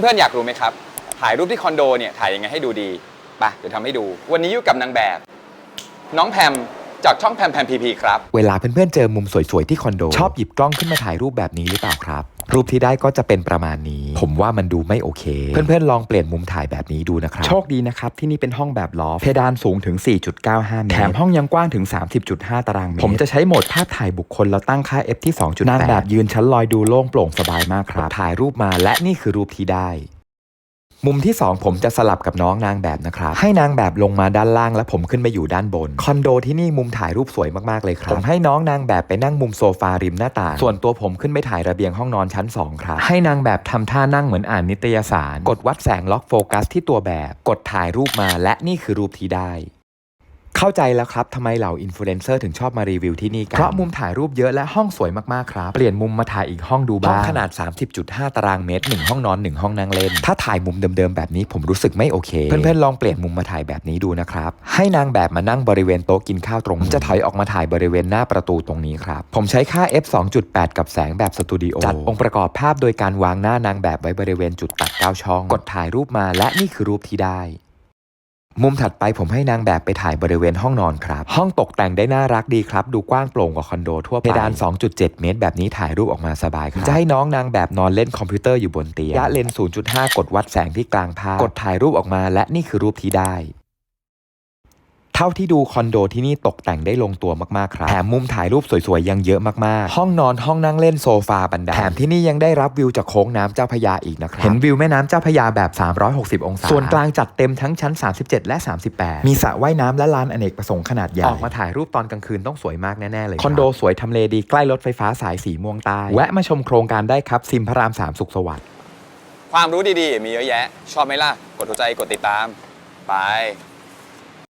เพื่อนๆอยากรู้ไหมครับ ถ่ายรูปที่คอนโดเนี่ยถ่ายยังไงให้ดูดีไปเดี๋ยวทำให้ดู วันนี้อยู่กับนางแบบ น้องแพมจากช่องแพมแพมพีพีครับ เวลาเพื่อนๆเจอมุมสวยๆที่คอนโด ชอบหยิบกล้องขึ้นมาถ่ายรูปแบบนี้หรือเปล่าครับ รูปที่ได้ก็จะเป็นประมาณนี้ ผมว่ามันดูไม่โอเค เพื่อนๆลองเปลี่ยนมุมถ่ายแบบนี้ดูนะครับ โชคดีนะครับ ที่นี่เป็นห้องแบบลอฟต์เพดานสูงถึง 4.95 เมตร แถมห้องยังกว้างถึง 30.5 ตารางเมตร ผมจะใช้โหมดภาพถ่ายบุคคลแล้วตั้งค่า f ที่ 2.8นางแบบยืนชั้นลอยดูโล่งโปร่งสบายมากครับ ถ่ายรูปมาและนี่คือรูปที่ได้ มุมที่ 2 ผมจะสลับกับน้องนางแบบนะครับ ให้นางแบบลงมาด้านล่างและผมขึ้นไปอยู่ด้านบน คอนโดที่นี่มุมถ่ายรูปสวยมากๆเลยครับ ผมให้น้องนางแบบไปนั่งมุมโซฟาริมหน้าต่าง ส่วนตัวผมขึ้นไปถ่ายระเบียงห้องนอนชั้น 2 ครับ ให้นางแบบทำท่านั่งเหมือนอ่านนิตยสาร กดวัดแสงล็อกโฟกัสที่ตัวแบบ กดถ่ายรูปมาและนี่คือรูปที่ได้ เข้าใจแล้วครับทำไมเหล่าอินฟลูเอนเซอร์ถึงชอบมารีวิวที่นี่กันเพราะมุมถ่ายรูปเยอะและห้องสวยมากๆครับ เปลี่ยนมุมมาถ่ายอีกห้องดูบ้างห้องขนาด 30.5 ตารางเมตร 1 ห้องนอน 1 ห้องนั่งเล่น ถ้าถ่ายมุมเดิมๆแบบนี้ผมรู้สึกไม่โอเค เพื่อนๆลองเปลี่ยนมุมมาถ่ายแบบนี้ดูนะครับ ให้นางแบบมานั่งบริเวณโต๊ะกินข้าวตรงนี้จะถอยออกมาถ่ายบริเวณหน้าประตูตรงนี้ครับ ผมใช้ค่า f 2.8 กับแสงแบบสตูดิโอจัดองค์ประกอบภาพโดยการวางหน้านางแบบไว้บริเวณจุดตัดเก้าช่อง กดถ่ายรูปมาและนี่คือรูปที่ได้ มุมถัดไปผมให้นางแบบไปถ่ายบริเวณห้องนอนครับ ห้องตกแต่งได้น่ารักดีครับ ดูกว้างโปร่งกว่าคอนโดทั่วไปเพดาน 2.7 เมตร แบบนี้ถ่ายรูปออกมาสบายครับจะให้น้องนางแบบนอนเล่นคอมพิวเตอร์อยู่บนเตียงระยะเลนส์0.5 กดวัดแสงที่กลางภาพกดถ่ายรูปออกมา และนี่คือรูปที่ได้ เท่าที่ดูคอนโดที่นี่ตกแต่งได้ลงตัวมากๆครับแถมมุมถ่ายรูปสวยๆ ยังเยอะมากๆ ห้องนอนห้องนั่งเล่นโซฟาบันไดแถมที่นี่ยังได้รับวิวจากโค้งน้ำเจ้าพระยาอีกนะครับ เห็นวิวแม่น้ำเจ้าพระยาแบบ 360 องศา ส่วนกลางจัดเต็มทั้งชั้น 37 และ 38 มีสระว่ายน้ำและลานอเนกประสงค์ขนาดใหญ่ ออกมาถ่ายรูปตอนกลางคืนต้องสวยมากแน่ๆเลยคอนโดสวยทำเลดีใกล้รถไฟฟ้าสายสีม่วงใต้แวะมาชมโครงการได้ครับซิมพระรามสามสุขสวัสดิ์ความรู้ดีๆ มีเยอะแยะ ชอบไหมล่ะ กดหัวใจ กดติดตาม ไป